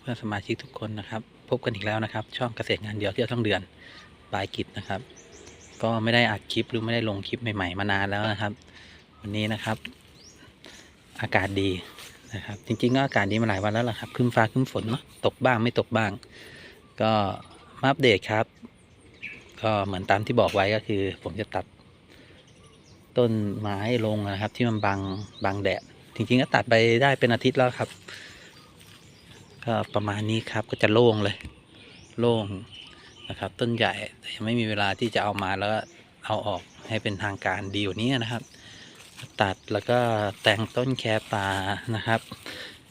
เพื่อนสมาชิกทุกคนนะครับ พบกันอีกแล้วนะครับ ช่องเกษตรงานเดียวเที่ยวทั้งเดือนบายกิจนะครับ ก็ไม่ได้อัดคลิปหรือไม่ได้ลงคลิปใหม่ๆมานานแล้วนะครับ วันนี้นะครับ อากาศดีนะครับ จริงๆก็อากาศดีมาหลายวันแล้วล่ะครับครึ้มฟ้าครึ้มฝนเนาะตกบ้างไม่ตกบ้าง ก็มาอัปเดตครับ ก็เหมือนตามที่บอกไว้ก็คือ ผมจะตัด ต้นไม้ลงนะครับ ที่มันบังบังแดดจริงๆก็ตัดไปได้เป็นอาทิตย์แล้วครับ ก็ประมาณนี้ครับก็จะโล่งเลย โล่งนะครับ ต้นใหญ่แต่ยังไม่มีเวลาที่จะเอามาแล้วก็เอาออกให้เป็นทางการดีกว่านี้นะครับ ตัดแล้วก็แต่งต้นแคปานะครับ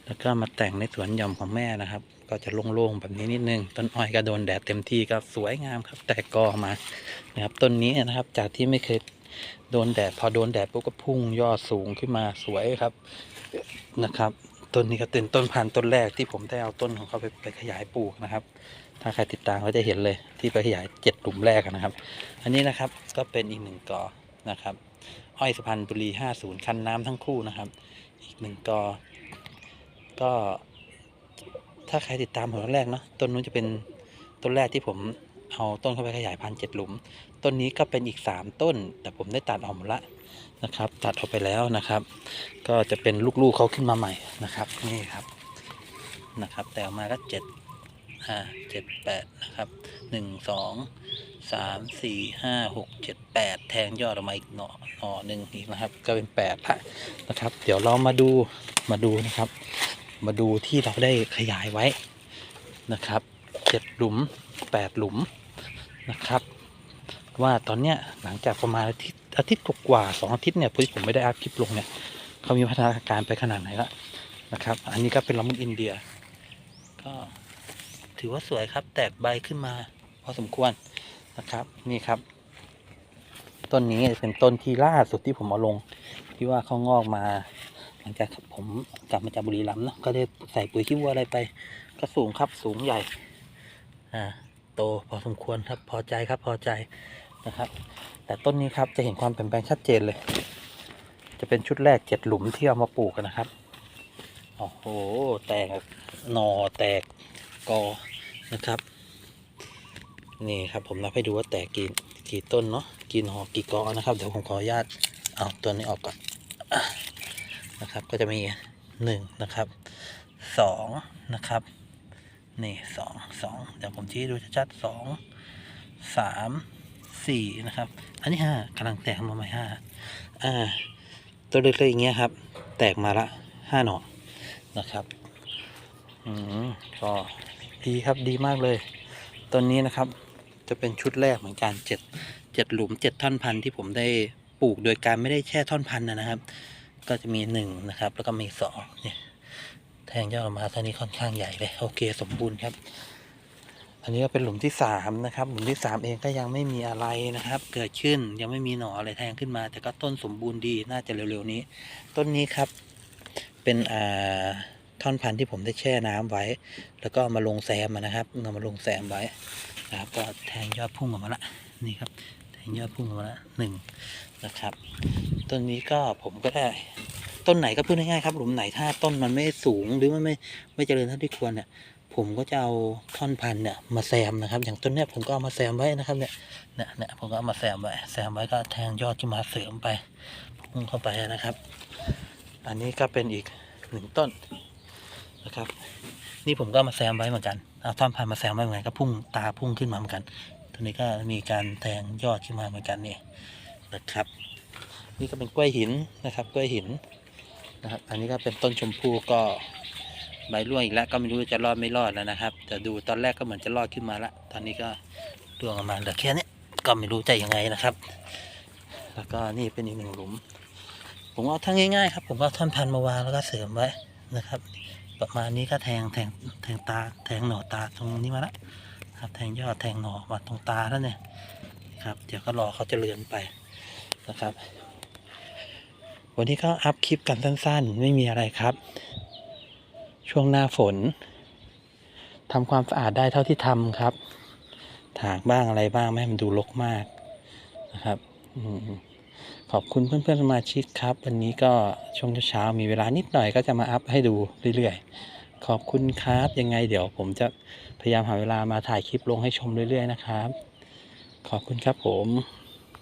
แล้วก็มาแต่งในสวนหย่อมของแม่นะครับ ก็จะโล่งๆแบบนี้นิดนึง ต้นอ้อยก็โดนแดดเต็มที่ก็สวยงามครับ แต่กอมานะครับ ต้นนี้นะครับ จากที่ไม่เคยโดนแดดพอโดนแดดปุ๊บก็พุ่งยอดสูงขึ้นมาสวยครับนะครับ ต้นนี้ก็เป็นต้นพันธุ์ต้นแรกที่ผมได้เอาต้นของเขาไปไปขยายปลูกนะครับ ถ้าใครติดตามก็จะเห็นเลยที่ไปขยายเจ็ดหลุมแรกนะครับ อันนี้นะครับก็เป็นอีกหนึ่งกอนะครับ อ้อยสุพรรณบุรี50คันน้ำทั้งคู่นะครับ อีกหนึ่งกอ ก็ ถ้าใครติดตามผมตอนแรกเนาะต้นนู้นจะเป็นต้นแรกที่ผม เอาต้นเข้าไปขยายพันธุ์เจ็ดหลุม ต้นนี้ก็เป็นอีก 3 ต้น แต่ผมได้ตัดออกหมดละนะครับ ตัดออกไปแล้วนะครับ ก็จะเป็นลูกๆเขาขึ้นมาใหม่นะครับนี่ครับนะครับ แต่ออกมาก็เจ็ดอ่าเจ็ดแปดนะครับหนึ่งสองสามสี่ห้าหกเจ็ดแปดแทงยอดออกมาอีกหน่อหน่อหนึ่งอีกนะครับ ก็เป็นแปดละนะครับ เดี๋ยวเรามาดูมาดูนะครับ มาดูที่เราได้ขยายไว้นะครับเจ็ดหลุมแปดหลุม นะครับ ว่าตอนเนี้ยหลังจากประมาณอาทิตย์อาทิตย์กว่าสองอาทิตย์เนี่ยที่ผมไม่ได้อัพคลิปลงเนี่ยเขามีพัฒนาการไปขนาดไหนละนะครับ อันนี้ก็เป็นละมุดอินเดีย ก็ถือว่าสวยครับ แตกใบขึ้นมา พอสมควรนะครับ นี่ครับ ต้นนี้เป็นต้นที่ล่าสุดที่ผมเอาลง ที่ว่าเขางอกมา หลังจากผมกลับมาจากบุรีรัมย์เนอะก็ได้ใส่ปุ๋ยขี้วัวอะไรไป ก็สูงครับสูงใหญ่ อ่า โตพอสมควรครับพอใจครับพอใจนะครับ แต่ต้นนี้ครับจะเห็นความเปลี่ยนแปลงชัดเจนเลย จะเป็นชุดแรกเจ็ดหลุมที่เอามาปลูกกันนะครับโอ้โหแตกหนอแตกกอนะครับ นี่ครับผมนับให้ดูว่าแตกกี่กี่ต้นเนาะกี่หนอกี่กอนะครับเดี๋ยวผมขออนุญาตเอาตัวนี้ออกก่อนนะครับก็จะมีหนึ่งนะครับสองนะครับ นี่สองสองเดี๋ยวผมชี้ดูชัดๆสองสามสี่นะครับ อันนี้ห้ากำลังแตกมาใหม่ห้าอ่าตัวเล็กๆอย่างเงี้ยครับ แตกมาละห้าหน่อนะครับอืมก็ดีครับดีมากเลยต้นนี้นะครับ จะเป็นชุดแรกเหมือนกันเจ็ดเจ็ดหลุมเจ็ดท่อนพันธุ์ที่ผมได้ปลูกโดยการไม่ได้แช่ท่อนพันธุ์นะนะครับ ก็จะมีหนึ่งนะครับ แล้วก็มีสองเนี่ย แทงยอดออกมาท่านี้ค่อนข้างใหญ่เลยโอเคสมบูรณ์ครับ อันนี้ก็เป็นหลุมที่สามนะครับ หลุมที่สามเองก็ยังไม่มีอะไรนะครับ เกิดขึ้นยังไม่มีหน่ออะไรแทงขึ้นมา แต่ก็ต้นสมบูรณ์ดีน่าจะเร็วๆนี้ ต้นนี้ครับ เป็นอ่าท่อนพันธุ์ที่ผมได้แช่น้ำไว้ แล้วก็มาลงแซมนะครับเอามาลงแซมไว้นะครับ ก็แทงยอดพุ่งออกมาละนี่ครับแทงยอดพุ่งออกมาละหนึ่งนะครับ ต้นนี้ก็ผมก็ได้ ต้นไหนก็พูดง่ายๆครับหลุมไหนถ้าต้นมันไม่สูงหรือมันไม่ไม่เจริญเท่าที่ควรเนี่ย ผมก็จะเอาท่อนพันเนี่ยมาแซมนะครับ อย่างต้นเนี้ยผมก็เอามาแซมไว้นะครับเนี่ยเนี่ยเนี่ยผมก็เอามาแซมไว้แซมไว้ก็แทงยอดขึ้นมาเสริมไปพุ่งเข้าไปนะครับ อันนี้ก็เป็นอีกหนึ่งต้นนะครับ นี่ผมก็มาแซมไว้เหมือนกันเอาท่อนพันมาแซมไว้เหมือนกันก็พุ่งตาพุ่งขึ้นมาเหมือนกันตัวนี้ก็มีการแทงยอดขึ้นมาเหมือนกันนี่นะครับ นี่ก็เป็นกล้วยหินนะครับกล้วยหิน นะครับ อันนี้ก็เป็นต้นชมพู่ก็ใบร่วงอีกแล้วก็ไม่รู้จะรอดไม่รอดแล้วนะครับแต่ดูตอนแรกก็เหมือนจะรอดขึ้นมาละตอนนี้ก็ร่วงออกมาเหลือแค่นี้ก็ไม่รู้จะยังไงนะครับ แล้วก็นี่เป็นอีกหนึ่งหลุม ผมเอาทั้งง่ายๆครับ ผมก็เอาท่อนพันมาวางแล้วก็เสริมไว้นะครับ ประมาณนี้ก็แทงแทงแทงตาแทงหน่อตาตรงนี้มาละครับ แทงยอดแทงหน่อมาตรงตาแล้วเนี่ยครับ เดี๋ยวก็รอเขาจะเจริญไปนะครับ วันนี้ก็อัพคลิปกันสั้นๆ ไม่มีอะไรครับ ช่วงหน้าฝนทำความสะอาดได้เท่าที่ทำครับ ถากบ้างอะไรบ้างไม่ให้มันดูรกมากนะครับขอบคุณเพื่อนๆสมาชิกครับ วันนี้ก็ช่วงเช้ามีเวลานิดหน่อยก็จะมาอัพให้ดูเรื่อยๆ ขอบคุณครับยังไงเดี๋ยวผมจะพยายามหาเวลามาถ่ายคลิปลงให้ชมเรื่อยๆนะครับ ขอบคุณครับผม